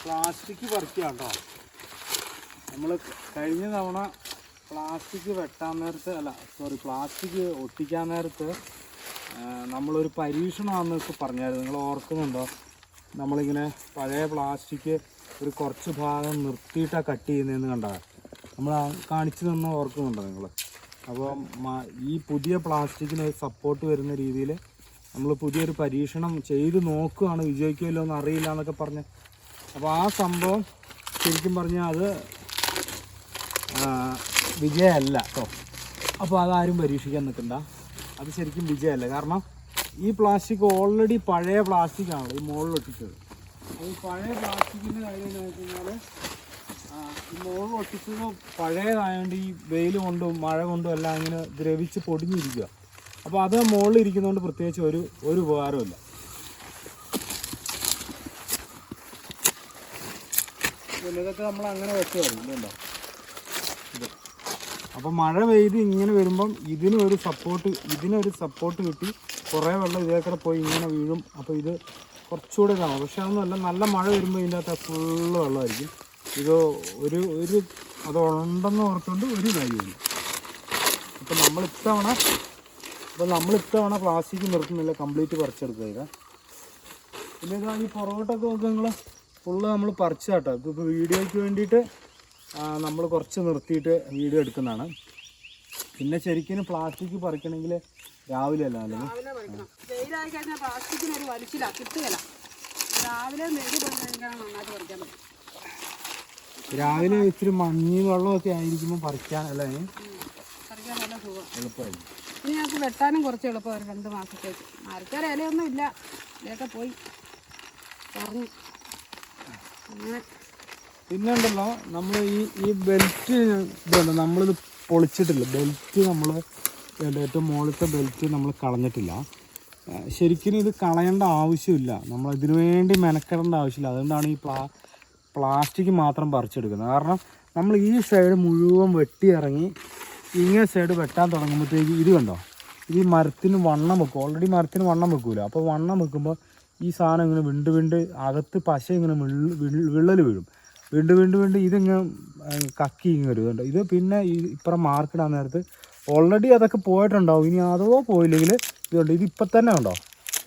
Plastic പറിക്കുക കേട്ടോ നമ്മൾ കഴിഞ്ഞ തവണ പ്ലാസ്റ്റിക് വെട്ടാൻ നേരത്ത് അല്ല സോറി പ്ലാസ്റ്റിക് ഒട്ടിക്കാൻ നേരത്ത് നമ്മളൊരു പരീക്ഷണമാണെന്നൊക്കെ പറഞ്ഞായിരുന്നു. നിങ്ങൾ ഓർക്കുന്നുണ്ടോ? നമ്മളിങ്ങനെ പഴയ പ്ലാസ്റ്റിക് ഒരു കുറച്ച് ഭാഗം നിർത്തിയിട്ടാണ് കട്ട് ചെയ്യുന്നതെന്ന് കണ്ടാൽ നമ്മൾ കാണിച്ചു തന്നെ ഓർക്കുന്നുണ്ടോ നിങ്ങൾ? അപ്പോൾ ഈ പുതിയ പ്ലാസ്റ്റിക്കിന് സപ്പോർട്ട് വരുന്ന രീതിയിൽ നമ്മൾ പുതിയൊരു പരീക്ഷണം ചെയ്ത് നോക്കുകയാണ് വിജയിക്കുമല്ലോ എന്ന് അറിയില്ല എന്നൊക്കെ പറഞ്ഞ്. അപ്പോൾ ആ സംഭവം ശരിക്കും പറഞ്ഞാൽ അത് വിജയമല്ല കേട്ടോ അപ്പോൾ അതാരും പരീക്ഷിക്കാൻ നിൽക്കണ്ട അത് ശരിക്കും വിജയമല്ല കാരണം ഈ പ്ലാസ്റ്റിക് ഓൾറെഡി പഴയ പ്ലാസ്റ്റിക് ആണ് ഈ മുകളിലൊട്ടിച്ചത് ഈ പഴയ പ്ലാസ്റ്റിക്കിന്റെ കാര്യം എന്ന് വെച്ച് കഴിഞ്ഞാൽ ഈ മുകളിൽ ഒട്ടിച്ചത് പഴയതായതുകൊണ്ട് ഈ വെയിൽ കൊണ്ടും മഴ കൊണ്ടും എല്ലാം ഇങ്ങനെ ദ്രവിച്ച് പൊടിഞ്ഞിരിക്കുക അപ്പോൾ അത് മുകളിൽ ഇരിക്കുന്നതുകൊണ്ട് പ്രത്യേകിച്ച് ഒരു ഒരു ഉപകാരമില്ല ഇതൊക്കെ നമ്മൾ അങ്ങനെ വെച്ചതായിരുന്നു ഇത്. അപ്പം മഴ പെയ്ത് ഇങ്ങനെ വരുമ്പം ഇതിന് ഒരു സപ്പോർട്ട് ഇതിനൊരു സപ്പോർട്ട് കിട്ടി. കുറേ വെള്ളം ഇതേക്കടെ പോയി ഇങ്ങനെ വീഴും. അപ്പോൾ ഇത് കുറച്ചുകൂടെ ഇതാവും. പക്ഷെ അതൊന്നുമല്ല നല്ല മഴ വരുമ്പോൾ ഇതിന്റെ അകത്ത് ഫുള്ള് വെള്ളമായിരിക്കും. ഇത് ഒരു ഒരു അത് ഉണ്ടെന്ന് ഓർത്തുകൊണ്ട് ഒരു കാര്യമില്ല അപ്പം നമ്മൾ ഇത്തവണ അപ്പം നമ്മൾ ഇത്തവണ പ്ലാസ്റ്റിക് നിർത്തുന്നില്ല കംപ്ലീറ്റ് പറിച്ചെടുക്കുക പിന്നെ ഇതാ ഈ പൊറോട്ട നോക്കുക നിങ്ങൾ ഫുള്ള് നമ്മൾ പറിച്ചാട്ടോ. ഇപ്പോൾ ഇപ്പോൾ വീഡിയോയ്ക്ക് വേണ്ടിയിട്ട് നമ്മൾ കുറച്ച് നിർത്തിയിട്ട് വീഡിയോ എടുക്കുന്നതാണ്. പിന്നെ ശരിക്കും പ്ലാസ്റ്റിക് പറിക്കണമെങ്കിൽ രാവിലെ അല്ല അല്ലെങ്കിൽ രാവിലെ ഇത്തിരി വെയിലായി കഴിഞ്ഞാൽ പ്ലാസ്റ്റിക്കിന് ഒരു വലിച്ചില്ല കിട്ടുകയില്ല. രാവിലെ രാവിലെ ഇച്ചിരി മഞ്ഞ് വെള്ളമൊക്കെ ആയിരിക്കുമ്പോൾ പറിക്കാൻ അല്ലേ? എളുപ്പമായിരിക്കും ഇനി ഞങ്ങൾക്ക് വെട്ടാനും കുറച്ച് എളുപ്പം ഒരു രണ്ട് മാസത്തേക്ക്. മരക്കാര ഇലയൊന്നും ഇല്ല. ഇലയൊക്കെ പോയി. പറഞ്ഞു. പിന്നെ ഉണ്ടല്ലോ നമ്മൾ ഈ ഈ ബെൽറ്റ് ഇതുണ്ട് നമ്മളിത് പൊളിച്ചിട്ടില്ല. ബെൽറ്റ് നമ്മൾ ഏറ്റവും മുകളിലത്തെ ബെൽറ്റ് നമ്മൾ കളഞ്ഞിട്ടില്ല. ശരിക്കും ഇത് കളയേണ്ട ആവശ്യമില്ല. നമ്മൾ ഇതിനു വേണ്ടി മെനക്കെടേണ്ട ആവശ്യമില്ല. അതുകൊണ്ടാണ് ഈ പ്ലാ പ്ലാസ്റ്റിക് മാത്രം പറിച്ചെടുക്കുന്നത്. കാരണം നമ്മൾ ഈ സൈഡ് മുഴുവൻ വെട്ടി ഇറങ്ങി ഇങ്ങനെ സൈഡ് വെട്ടാൻ തുടങ്ങുമ്പോഴത്തേക്ക് ഇത് കണ്ടോ? ഇത് ഈ മരത്തിന് വണ്ണം വെക്കും. ഓൾറെഡി മരത്തിന് വണ്ണം വെക്കൂല. അപ്പോൾ വണ്ണം വെക്കുമ്പോൾ ഈ സാധനം ഇങ്ങനെ വിണ്ട് വിണ്ട് അകത്ത് പശ ഇങ്ങനെ വിള്ള് വിള്ള് വിള്ളൽ വീഴും. വിണ്ട് വിണ്ട് വിണ്ട് ഇതിങ്ങനെ കക്കി ഇങ്ങനെ വരും. ഇതുണ്ട് ഇത് പിന്നെ ഈ ഇപ്പുറം മാർക്കിടാൻ നേരത്ത് ഓൾറെഡി അതൊക്കെ പോയിട്ടുണ്ടാവും. ഇനി അഥവാ പോയില്ലെങ്കിൽ ഇതുണ്ട്. ഇത് ഇപ്പം തന്നെ ഉണ്ടോ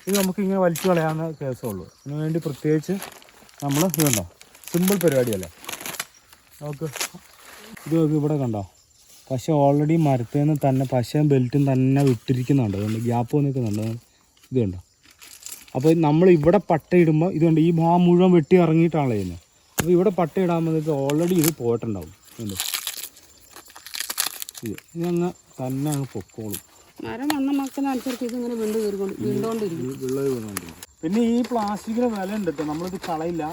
ഇത് നമുക്ക് ഇങ്ങനെ വലിച്ചു കളയാവുന്ന കേസേ ഉള്ളൂ. അതിന് വേണ്ടി പ്രത്യേകിച്ച് നമ്മൾ ഇതുണ്ടോ സിമ്പിൾ പരിപാടിയല്ലേ? നോക്ക്. ഇത് നോക്ക് ഇവിടെ കണ്ടോ? പശ ഓൾറെഡി മരത്തിൽ നിന്ന് തന്നെ പശയും ബെൽറ്റും തന്നെ വിട്ടിരിക്കുന്നുണ്ട്. അതുകൊണ്ട് ഗ്യാപ്പ് നിൽക്കുന്നുണ്ട് ഇത് കണ്ടോ അപ്പോൾ നമ്മൾ ഇവിടെ പട്ടയിടുമ്പോൾ ഇതുകൊണ്ട് ഈ ഭാഗം മുഴുവൻ വെട്ടി ഇറങ്ങിയിട്ടാണല്ലോ ചെയ്യുന്നത് അപ്പോൾ ഇവിടെ പട്ടയിടാകുമ്പോഴത്തേക്ക് ഓൾറെഡി ഇത് പോയിട്ടുണ്ടാവും. കണ്ടോ ഇത് ഇതങ്ങ് തന്നെ അങ്ങ് പൊക്കോളും. മരം വണ്ണം ഇതിങ്ങനെ വീണ്ടുകൊണ്ടിരിക്കും പിന്നെ ഈ പ്ലാസ്റ്റിക്കിന് വില ഉണ്ട് കേട്ടോ നമ്മളിത് കളയില്ല.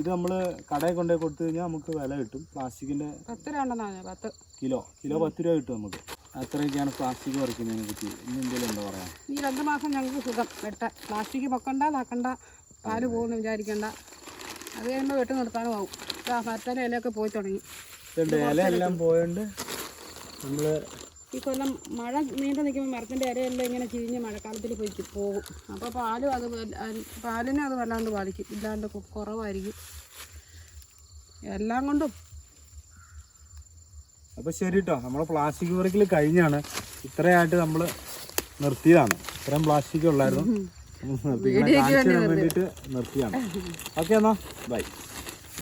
ഇത് നമ്മൾ കടയിൽ കൊണ്ടുപോയി കൊടുത്തു കഴിഞ്ഞാൽ നമുക്ക് വില കിട്ടും. പ്ലാസ്റ്റിക്കിന്റെ പത്ത് രൂപ പത്ത്. കിലോ കിലോ പത്ത് രൂപ കിട്ടും നമുക്ക്. അത്രയൊക്കെയാണ് പ്ലാസ്റ്റിക് പറിക്കുന്നതിനെ പറ്റി. ഇനി എന്തെങ്കിലും എന്താ പറയാ ഈ രണ്ട് മാസം ഞങ്ങൾക്ക് സുഖം. വെട്ട. പ്ലാസ്റ്റിക് പൊക്കണ്ട നാക്കണ്ട പാൽ പോകുന്നു വിചാരിക്കണ്ട. അത് കഴിയുമ്പോൾ വെട്ടി നിർത്താനും ആവും മരത്തേലെ ഇലയൊക്കെ പോയി തുടങ്ങി. ഇല എല്ലാം പോയോണ്ട് നമ്മൾ ഈ കൊല്ലം മഴ നീണ്ടു നിൽക്കുമ്പോൾ മരത്തിന്റെ ഇരയെല്ലാം ഇങ്ങനെ ചീഞ്ഞ് മഴക്കാലത്തിൽ പോയി പോകും. അപ്പോൾ പാലും അത് പാലിനെ അത് വല്ലാണ്ട് ബാധിക്കും. ഇല്ലാണ്ട് കുറവായിരിക്കും. എല്ലാം കൊണ്ടും. അപ്പോൾ ശരി കേട്ടോ. നമ്മൾ പ്ലാസ്റ്റിക് വർക്കിൽ കഴിഞ്ഞാണ് ഇത്രയായിട്ട് നമ്മൾ നിർത്തിയതാണ്. ഇത്രയും പ്ലാസ്റ്റിക് ഉള്ളായിരുന്നു. നിർത്തിയാണ് ഓക്കെ എന്നാ. ബൈ.